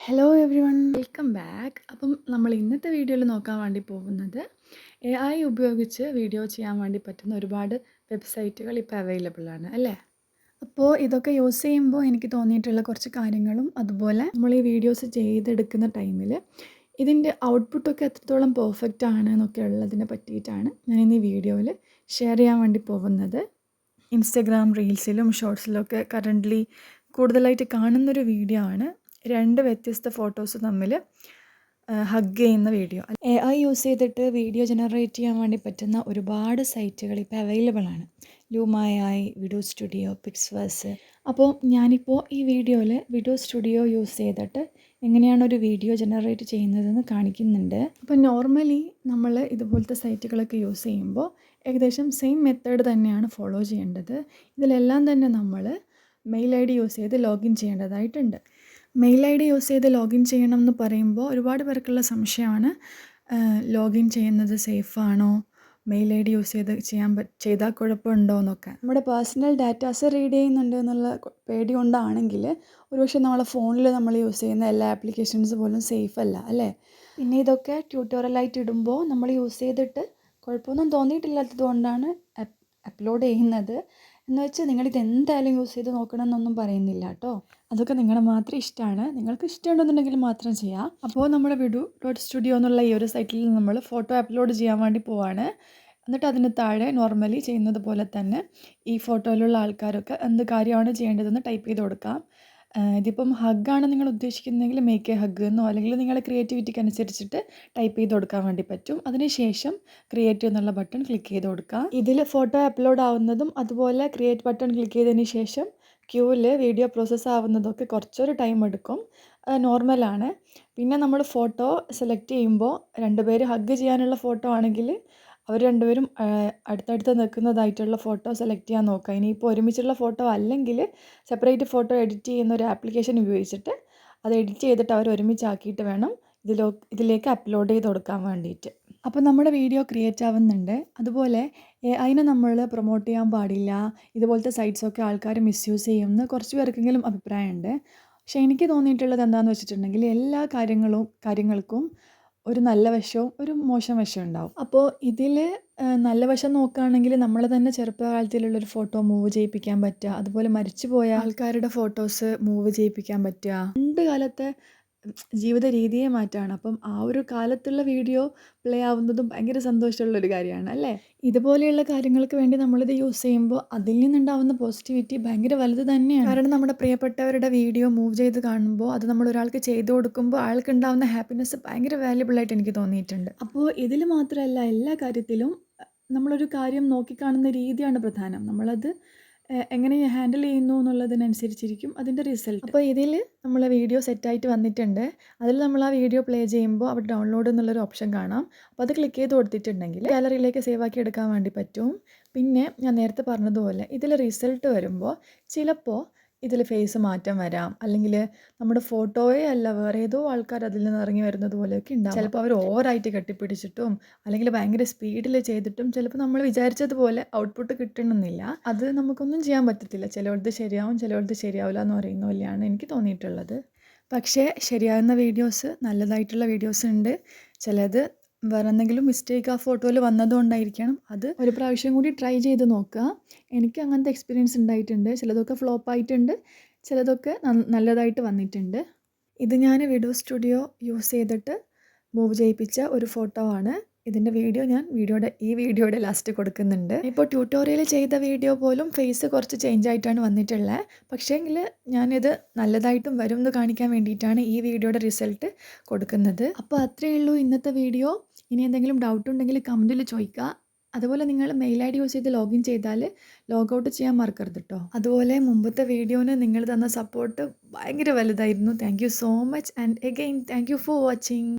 Hello everyone welcome back അപ്പം നമ്മൾ ഇന്നത്തെ വീഡിയോയിൽ നോക്കാൻ വേണ്ടി പോകുന്നത് എ ഐ ഉപയോഗിച്ച് വീഡിയോ ചെയ്യാൻ വേണ്ടി പറ്റുന്ന ഒരുപാട് വെബ്സൈറ്റുകൾ ഇപ്പോൾ അവൈലബിൾ ആണ് അല്ലേ? അപ്പോൾ ഇതൊക്കെ യൂസ് ചെയ്യുമ്പോൾ എനിക്ക് തോന്നിയിട്ടുള്ള കുറച്ച് കാര്യങ്ങളും അതുപോലെ നമ്മൾ ഈ വീഡിയോസ് ചെയ്തെടുക്കുന്ന ടൈമിൽ ഇതിന്റെ ഔട്ട്പുട്ടൊക്കെ എത്രത്തോളം പെർഫെക്റ്റ് ആണ് എന്നൊക്കെ ഉള്ളതിനെ പറ്റിയിട്ടാണ് ഞാൻ ഇന്ന് ഈ വീഡിയോയിൽ ഷെയർ ചെയ്യാൻ വേണ്ടി പോകുന്നത്. ഇൻസ്റ്റഗ്രാം റീൽസിലും ഷോർട്സിലും ഒക്കെ കറന്റ്ലി കൂടുതലായിട്ട് കാണുന്നൊരു വീഡിയോ ആണ്. രണ്ട് വ്യത്യസ്ത ഫോട്ടോസ് തമ്മിൽ ഹഗ് ചെയ്യുന്ന വീഡിയോ എ ഐ യൂസ് ചെയ്തിട്ട് വീഡിയോ ജനറേറ്റ് ചെയ്യാൻ വേണ്ടി പറ്റുന്ന ഒരുപാട് സൈറ്റുകൾ ഇപ്പോൾ അവൈലബിൾ ആണ്. Luma I video studio PixVerse അപ്പോൾ ഞാനിപ്പോൾ ഈ വീഡിയോയിൽ വീഡിയോ സ്റ്റുഡിയോ യൂസ് ചെയ്തിട്ട് എങ്ങനെയാണ് ഒരു വീഡിയോ ജനറേറ്റ് ചെയ്യുന്നതെന്ന് കാണിക്കുന്നുണ്ട്. അപ്പോൾ നോർമലി നമ്മൾ ഇതുപോലത്തെ സൈറ്റുകളൊക്കെ യൂസ് ചെയ്യുമ്പോൾ ഏകദേശം സെയിം മെത്തേഡ് തന്നെയാണ് ഫോളോ ചെയ്യേണ്ടത്. ഇതിലെല്ലാം തന്നെ നമ്മൾ മെയിൽ ഐ ഡി യൂസ് ചെയ്ത് ലോഗിൻ ചെയ്യേണ്ടതായിട്ടുണ്ട്. മെയിൽ ഐ ഡി യൂസ് ചെയ്ത് ലോഗിൻ ചെയ്യണം എന്ന് പറയുമ്പോൾ ഒരുപാട് പേർക്കുള്ള സംശയമാണ്. ലോഗിൻ ചെയ്യുന്നത് സേഫാണോ മെയിൽ ഐ ഡി യൂസ് ചെയ്ത് ചെയ്യാൻ ചെയ്താൽ കുഴപ്പമുണ്ടോ എന്നൊക്കെ. നമ്മുടെ പേഴ്സണൽ ഡാറ്റാസ് റീഡ് ചെയ്യുന്നുണ്ട് എന്നുള്ള പേടി കൊണ്ടാണെങ്കിൽ ഒരുപക്ഷെ നമ്മളെ ഫോണിൽ നമ്മൾ യൂസ് ചെയ്യുന്ന എല്ലാ ആപ്ലിക്കേഷൻസ് പോലും സേഫ് അല്ല അല്ലേ? പിന്നെ ഇതൊക്കെ ട്യൂട്ടോറിയലായിട്ട് ഇടുമ്പോൾ നമ്മൾ യൂസ് ചെയ്തിട്ട് കുഴപ്പമൊന്നും തോന്നിയിട്ടില്ലാത്തത് കൊണ്ടാണ് അപ്ലോഡ് ചെയ്യുന്നത്. എന്ന് വെച്ചാൽ നിങ്ങളിത് എന്തായാലും യൂസ് ചെയ്ത് നോക്കണം എന്നൊന്നും പറയുന്നില്ല കേട്ടോ അതൊക്കെ നിങ്ങളുടെ മാത്രം ഇഷ്ടമാണ് നിങ്ങൾക്ക് ഇഷ്ടമുണ്ടെന്നുണ്ടെങ്കിൽ മാത്രം ചെയ്യാം. അപ്പോൾ നമ്മുടെ വിഡു ഡോട്ട് സ്റ്റുഡിയോ എന്നുള്ള ഈ ഒരു സൈറ്റിൽ നമ്മൾ ഫോട്ടോ അപ്ലോഡ് ചെയ്യാൻ വേണ്ടി പോവാണ്. എന്നിട്ട് അതിന് താഴെ നോർമലി ചെയ്യുന്നത് പോലെ തന്നെ ഈ ഫോട്ടോയിലുള്ള ആൾക്കാരൊക്കെ എന്ത് കാര്യമാണ് ചെയ്യേണ്ടതെന്ന് ടൈപ്പ് ചെയ്ത് കൊടുക്കാം. ഇതിപ്പം ഹഗ്ഗാണ് നിങ്ങൾ ഉദ്ദേശിക്കുന്നതെങ്കിൽ മേക്ക് എ ഹഗ് എന്നോ അല്ലെങ്കിൽ നിങ്ങളുടെ ക്രിയേറ്റിവിറ്റിക്ക് അനുസരിച്ചിട്ട് ടൈപ്പ് ചെയ്ത് കൊടുക്കാൻ വേണ്ടി പറ്റും. അതിനുശേഷം ക്രിയേറ്റ് എന്നുള്ള ബട്ടൺ ക്ലിക്ക് ചെയ്ത് കൊടുക്കുക ഇതിൽ ഫോട്ടോ അപ്ലോഡ് ആവുന്നതും അതുപോലെ ക്രിയേറ്റ് ബട്ടൺ ക്ലിക്ക് ചെയ്തതിന് ശേഷം ക്യൂവിൽ വീഡിയോ പ്രോസസ്സ് ആവുന്നതൊക്കെ കുറച്ചൊരു ടൈം എടുക്കും. നോർമലാണ് പിന്നെ നമ്മൾ ഫോട്ടോ സെലക്ട് ചെയ്യുമ്പോൾ രണ്ട് പേര് ഹഗ് ചെയ്യാനുള്ള ഫോട്ടോ ആണെങ്കിൽ അവർ രണ്ടുപേരും അടുത്തടുത്ത് നിൽക്കുന്നതായിട്ടുള്ള ഫോട്ടോ സെലക്ട് ചെയ്യാൻ നോക്കുക. ഇനിയിപ്പോൾ ഒരുമിച്ചുള്ള ഫോട്ടോ അല്ലെങ്കിൽ സെപ്പറേറ്റ് ഫോട്ടോ എഡിറ്റ് ചെയ്യുന്ന ഒരു ആപ്ലിക്കേഷൻ ഉപയോഗിച്ചിട്ട് അത് എഡിറ്റ് ചെയ്തിട്ട് അവർ ഒരുമിച്ചാക്കിയിട്ട് വേണം ഇതിലോ ഇതിലേക്ക് അപ്ലോഡ് ചെയ്ത് കൊടുക്കാൻ വേണ്ടിയിട്ട്. അപ്പോൾ നമ്മുടെ വീഡിയോ ക്രിയേറ്റ് ആവുന്നുണ്ട്. അതുപോലെ അതിനെ നമ്മൾ പ്രൊമോട്ട് ചെയ്യാൻ പാടില്ല ഇതുപോലത്തെ സൈറ്റ്സൊക്കെ ആൾക്കാർ മിസ്യൂസ് ചെയ്യുമെന്ന് കുറച്ച് പേർക്കെങ്കിലും അഭിപ്രായമുണ്ട്. പക്ഷേ എനിക്ക് തോന്നിയിട്ടുള്ളത് എന്താണെന്ന് വെച്ചിട്ടുണ്ടെങ്കിൽ എല്ലാ കാര്യങ്ങളും കാര്യങ്ങൾക്കും ഒരു നല്ല വശവും ഒരു മോശം വശവും ഉണ്ടാവും. അപ്പോൾ ഇതിൽ നല്ല വശം നോക്കുകയാണെങ്കിൽ നമ്മൾ തന്നെ ചെറുപ്പകാലത്തിലുള്ളൊരു ഫോട്ടോ മൂവ് ചെയ്യിപ്പിക്കാൻ പറ്റുക. അതുപോലെ മരിച്ചുപോയ ആൾക്കാരുടെ ഫോട്ടോസ് മൂവ് ചെയ്യിപ്പിക്കാൻ പറ്റുക. പണ്ട് കാലത്തെ ജീവിത രീതിയെ മാറ്റാണ്. അപ്പം ആ ഒരു കാലത്തുള്ള വീഡിയോ പ്ലേ ആവുന്നതും ഭയങ്കര സന്തോഷമുള്ളൊരു കാര്യമാണ് അല്ലേ? ഇതുപോലെയുള്ള കാര്യങ്ങൾക്ക് വേണ്ടി നമ്മളിത് യൂസ് ചെയ്യുമ്പോൾ അതിൽ നിന്നുണ്ടാവുന്ന പോസിറ്റിവിറ്റി ഭയങ്കര വലുത് തന്നെയാണ്. കാരണം നമ്മുടെ പ്രിയപ്പെട്ടവരുടെ വീഡിയോ മൂവ് ചെയ്ത് കാണുമ്പോൾ അത് നമ്മൾ ഒരാൾക്ക് ചെയ്തു കൊടുക്കുമ്പോൾ ആൾക്ക് ഉണ്ടാവുന്ന ഹാപ്പിനെസ് ഭയങ്കര വാല്യുബിൾ ആയിട്ട് എനിക്ക് തോന്നിയിട്ടുണ്ട്. അപ്പോൾ ഇതിൽ മാത്രമല്ല എല്ലാ കാര്യത്തിലും നമ്മളൊരു കാര്യം നോക്കിക്കാണുന്ന രീതിയാണ് പ്രധാനം. നമ്മളത് എങ്ങനെ ഹാൻഡിൽ ചെയ്യുന്നു എന്നുള്ളതിനനുസരിച്ചിരിക്കും അതിന്റെ റിസൾട്ട് അപ്പോൾ ഇതിൽ നമ്മൾ വീഡിയോ സെറ്റായിട്ട് വന്നിട്ടുണ്ട്. അതിൽ നമ്മൾ ആ വീഡിയോ പ്ലേ ചെയ്യുമ്പോൾ അവിടെ ഡൗൺലോഡ് എന്നുള്ളൊരു ഓപ്ഷൻ കാണാം. അപ്പോൾ അത് ക്ലിക്ക് ചെയ്ത് കൊടുത്തിട്ടുണ്ടെങ്കിൽ ഗാലറിയിലേക്ക് സേവ് ആക്കി എടുക്കാൻ വേണ്ടി പറ്റും. പിന്നെ ഞാൻ നേരത്തെ പറഞ്ഞതുപോലെ ഇതിൽ റിസൾട്ട് വരുമ്പോൾ ചിലപ്പോൾ ഇതിൽ ഫേസ് മാറ്റം വരാം. അല്ലെങ്കിൽ നമ്മുടെ ഫോട്ടോയെ അല്ല വേറെ ഏതോ ആൾക്കാർ അതിൽ നിന്ന് ഇറങ്ങി വരുന്നത് പോലെയൊക്കെ ഉണ്ടാവും. ചിലപ്പോൾ അവർ ഓവറായിട്ട് കെട്ടിപ്പിടിച്ചിട്ടും അല്ലെങ്കിൽ ഭയങ്കര സ്പീഡിൽ ചെയ്തിട്ടും ചിലപ്പോൾ നമ്മൾ വിചാരിച്ചതുപോലെ ഔട്ട്പുട്ട് കിട്ടണമെന്നില്ല. അത് നമുക്കൊന്നും ചെയ്യാൻ പറ്റത്തില്ല. ചിലവർക്ക് ശരിയാവും ചിലവർക്ക് ശരിയാവില്ല എന്ന് പറയുന്ന പോലെയാണ് എനിക്ക് തോന്നിയിട്ടുള്ളത്. പക്ഷേ ശരിയാകുന്ന വീഡിയോസ് നല്ലതായിട്ടുള്ള വീഡിയോസ് ഉണ്ട്. ചിലത് വേറെ എന്തെങ്കിലും മിസ്റ്റേക്ക് ആ ഫോട്ടോയിൽ വന്നതുകൊണ്ടായിരിക്കണം. അത് ഒരു പ്രാവശ്യം കൂടി ട്രൈ ചെയ്ത് നോക്കുക. എനിക്ക് അങ്ങനത്തെ എക്സ്പീരിയൻസ് ഉണ്ടായിട്ടുണ്ട്. ചിലതൊക്കെ ഫ്ലോപ്പ് ആയിട്ടുണ്ട്. ചിലതൊക്കെ നല്ലതായിട്ട് വന്നിട്ടുണ്ട്. ഇത് ഞാൻ വീഡിയോ സ്റ്റുഡിയോ യൂസ് ചെയ്തിട്ട് മൂവ് ചെയ്യിപ്പിച്ച ഒരു ഫോട്ടോ ആണ്. ഇതിന്റെ വീഡിയോ ഞാൻ വീഡിയോയുടെ ഈ വീഡിയോയുടെ ലാസ്റ്റ് കൊടുക്കുന്നുണ്ട്. ഇപ്പോൾ ട്യൂട്ടോറിയൽ ചെയ്ത വീഡിയോ പോലും ഫേസ് കുറച്ച് ചേഞ്ച് ആയിട്ടാണ് വന്നിട്ടുള്ളത് പക്ഷേങ്കിൽ ഞാനിത് നല്ലതായിട്ടും വരും എന്ന് കാണിക്കാൻ വേണ്ടിയിട്ടാണ് ഈ വീഡിയോയുടെ റിസൾട്ട് കൊടുക്കുന്നത്. അപ്പോൾ അത്രയേ ഉള്ളൂ ഇന്നത്തെ വീഡിയോ ഇനി എന്തെങ്കിലും ഡൗട്ട് ഉണ്ടെങ്കിൽ കമന്റിൽ ചോദിക്കുക അതുപോലെ നിങ്ങൾ മെയിൽ ഐ ഡി യൂസ് ചെയ്ത് ലോഗിൻ ചെയ്താൽ ലോഗൗട്ട് ചെയ്യാൻ മറക്കരുത് കേട്ടോ അതുപോലെ മുമ്പത്തെ വീഡിയോന് നിങ്ങൾ തന്ന സപ്പോർട്ട് ഭയങ്കര വലുതായിരുന്നു. Thank so much and again thank for watching